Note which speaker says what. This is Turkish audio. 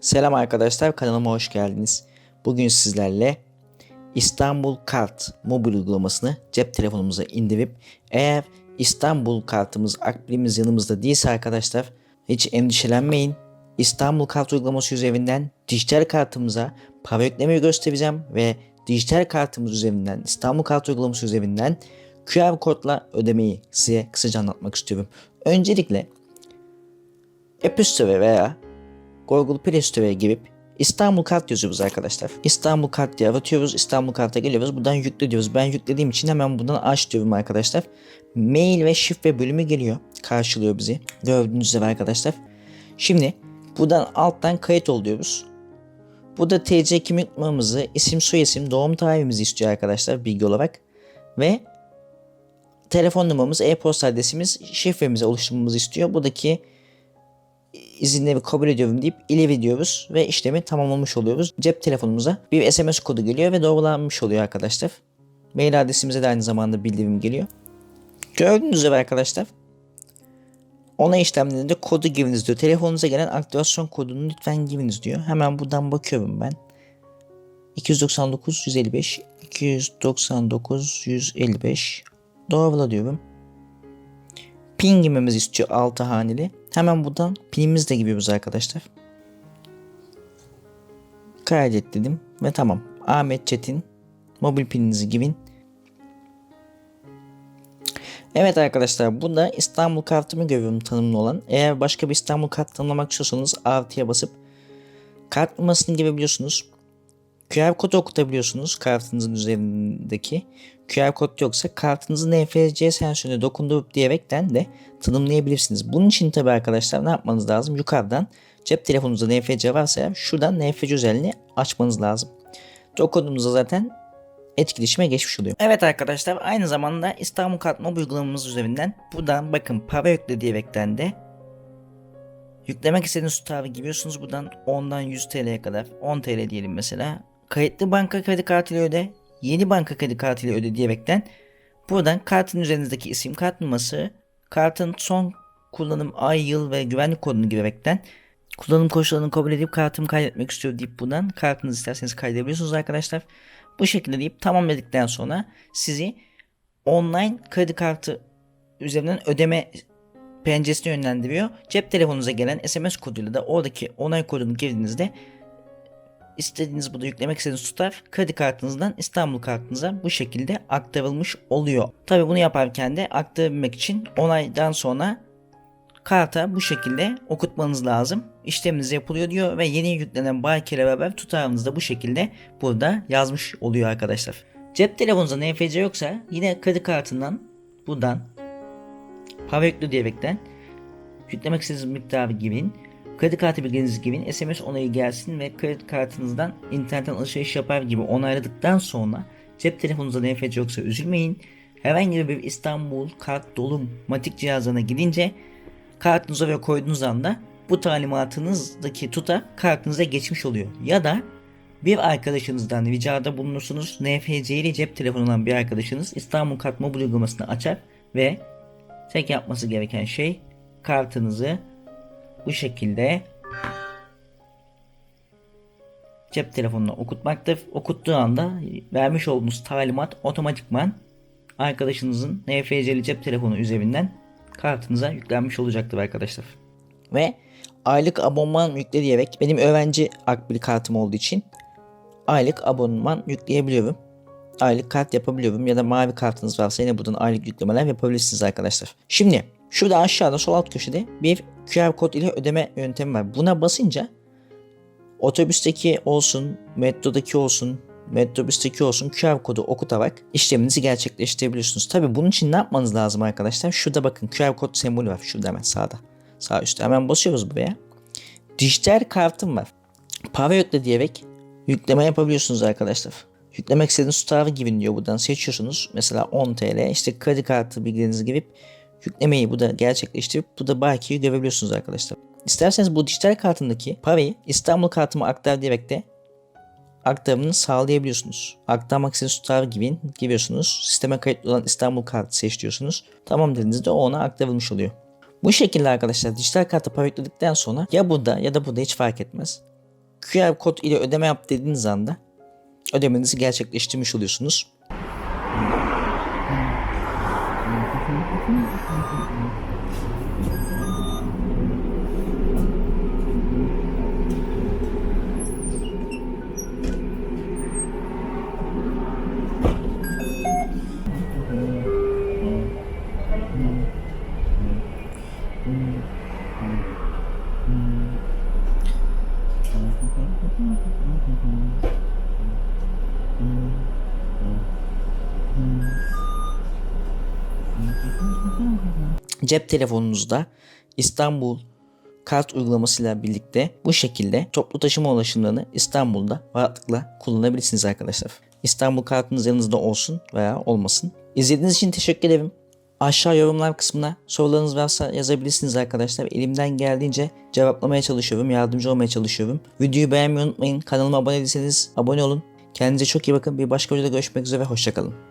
Speaker 1: Selam arkadaşlar kanalıma hoş geldiniz. Bugün sizlerle İstanbul Kart mobil uygulamasını cep telefonumuza indirip eğer İstanbul kartımız akbilimiz yanımızda değilse arkadaşlar hiç endişelenmeyin. İstanbul Kart uygulaması üzerinden dijital kartımıza para yüklemeyi göstereceğim ve dijital kartımız üzerinden İstanbul Kart uygulaması üzerinden QR kodla ödemeyi size kısaca anlatmak istiyorum. Öncelikle App Store veya Google Play Store'a girip İstanbul Kart yazıyoruz arkadaşlar. İstanbul Kart diye aratıyoruz. İstanbul Kart'a geliyoruz. Buradan yükle diyoruz. Ben yüklediğim için hemen buradan aç diyorum arkadaşlar. Mail ve şifre bölümü geliyor. Karşılıyor bizi. Gördüğünüz üzere arkadaşlar. Şimdi buradan alttan kayıt ol diyoruz. Burada TC kimlik numaramızı, isim soyisim, doğum tarihimizi istiyor arkadaşlar bilgi olarak. Ve telefon numaramız, e-posta adresimiz, şifremizi oluşturmamızı istiyor. Buradaki izinleri kabul ediyorum deyip ileri diyoruz ve işlemi tamamlamış oluyoruz. Cep telefonumuza bir SMS kodu geliyor ve doğrulanmış oluyor arkadaşlar. Mail adresimize de aynı zamanda bildirim geliyor. Gördüğünüz üzere arkadaşlar onay işlemlerinde kodu giriniz diyor. Telefonunuza gelen aktivasyon kodunu lütfen giriniz diyor. Hemen buradan bakıyorum ben. 299 155 299 155 doğrula diyorum. Pin girmemizi istiyor 6 haneli. Hemen buradan pinimizi de giriyoruz arkadaşlar. Kaydet dedim ve tamam. Ahmet Çetin mobil pininizi girin. Evet arkadaşlar bu da İstanbul kartımı görüyorum tanımlı olan. Eğer başka bir İstanbul kart tanımlamak istiyorsanız artıya basıp kart numarasını girebiliyorsunuz. QR kodu okutabiliyorsunuz kartınızın üzerindeki. QR kod yoksa kartınızı NFC sensörüne dokundurup diyerekten de tanımlayabilirsiniz. Bunun için tabi arkadaşlar ne yapmanız lazım? Yukarıdan cep telefonunuzda NFC varsa eğer şuradan NFC özelliğini açmanız lazım. Dokunduğunuzda zaten etkileşime geçmiş oluyor. Evet arkadaşlar aynı zamanda İstanbul Kart mobil uygulamamız üzerinden buradan bakın para yükle diyerekten de Yüklemek istediğiniz tutarı giriyorsunuz buradan 10'dan 100 TL'ye kadar 10 TL diyelim mesela. Kayıtlı banka kredi kartıyla öde, yeni banka kredi kartıyla öde diyerekten buradan kartın üzerinizdeki isim kart numarası, kartın son kullanım ay, yıl ve güvenlik kodunu girerekten kullanım koşullarını kabul edip kartımı kaydetmek istiyor deyip buradan kartınızı isterseniz kaydedebiliyorsunuz arkadaşlar. Bu şekilde deyip tamam dedikten sonra sizi online kredi kartı üzerinden ödeme penceresine yönlendiriyor. Cep telefonunuza gelen SMS koduyla da oradaki onay kodunu girdiğinizde istediğiniz burada yüklemek istediğiniz tutar kredi kartınızdan İstanbul kartınıza bu şekilde aktarılmış oluyor. Tabi bunu yaparken de aktarabilmek için onaydan sonra karta bu şekilde okutmanız lazım. İşleminiz yapılıyor diyor ve yeni yüklenen bakiyle beraber tutarınız da bu şekilde burada yazmış oluyor arkadaşlar. Cep telefonunuzda NFC yoksa yine kredi kartından buradan para yüklü diyerekten yüklemek istediğiniz miktarı girin. Kredi kartı bilginizi girin. SMS onayı gelsin ve kredi kartınızdan internetten alışveriş yapar gibi onayladıktan sonra cep telefonunuzda NFC yoksa üzülmeyin. Herhangi bir İstanbul kart dolu matik cihazına gidince kartınıza ve koyduğunuz anda bu talimatınızdaki tutar kartınıza geçmiş oluyor. Ya da bir arkadaşınızdan ricada bulunursunuz. NFC ile cep telefonu olan bir arkadaşınız İstanbul Kart mobil uygulamasını açar ve Tek yapması gereken şey kartınızı bu şekilde cep telefonuna okutmaktır. Okuttuğu anda vermiş olduğunuz talimat otomatikman arkadaşınızın NFC'li cep telefonu üzerinden kartınıza yüklenmiş olacaktır arkadaşlar. Ve aylık abonman yükle diyerek benim öğrenci akbil kartım olduğu için aylık abonman yükleyebiliyorum aylık kart yapabiliyorum ya da mavi kartınız varsa yine buradan aylık yüklemeler yapabilirsiniz arkadaşlar. Şimdi şurada aşağıda sol alt köşede bir QR kod ile ödeme yöntemi var. Buna basınca otobüsteki olsun, metrodaki olsun, metrobüsteki olsun QR kodu okutarak işleminizi gerçekleştirebiliyorsunuz. Tabi bunun için ne yapmanız lazım arkadaşlar? Şurada bakın QR kod sembolü var. Şurada hemen sağda. Sağ üstte. Hemen basıyoruz buraya. Dijital kartım var. Para yükle diyerek yükleme yapabiliyorsunuz arkadaşlar. Yüklemek istediğiniz tutarı gibi diyor buradan seçiyorsunuz. Mesela 10 TL işte kredi kartı bilgilerinizi girip yüklemeyi burada gerçekleştirip burada bakiyi görebiliyorsunuz arkadaşlar. İsterseniz bu dijital kartındaki parayı İstanbul kartıma aktar diyerek de aktarımını sağlayabiliyorsunuz. Aktarmak istediğiniz tutar gibi giriyorsunuz. Sisteme kayıtlı olan İstanbul kartı seçiyorsunuz. Tamam dediğinizde ona aktarılmış oluyor. Bu şekilde arkadaşlar dijital kartı para yükledikten sonra ya burada ya da burada hiç fark etmez. QR kod ile ödeme yap dediğiniz anda ödemenizi gerçekleştirmiş oluyorsunuz. Cep telefonunuzda İstanbul kart uygulamasıyla birlikte bu şekilde toplu taşıma ulaşımlarını İstanbul'da rahatlıkla kullanabilirsiniz arkadaşlar. İstanbul kartınız yanınızda olsun veya olmasın. İzlediğiniz için teşekkür ederim. Aşağı yorumlar kısmına sorularınız varsa yazabilirsiniz arkadaşlar. Elimden geldiğince cevaplamaya çalışıyorum, yardımcı olmaya çalışıyorum. Videoyu beğenmeyi unutmayın. Kanalıma abone değilseniz abone olun. Kendinize çok iyi bakın. Bir başka videoda görüşmek üzere. Hoşçakalın.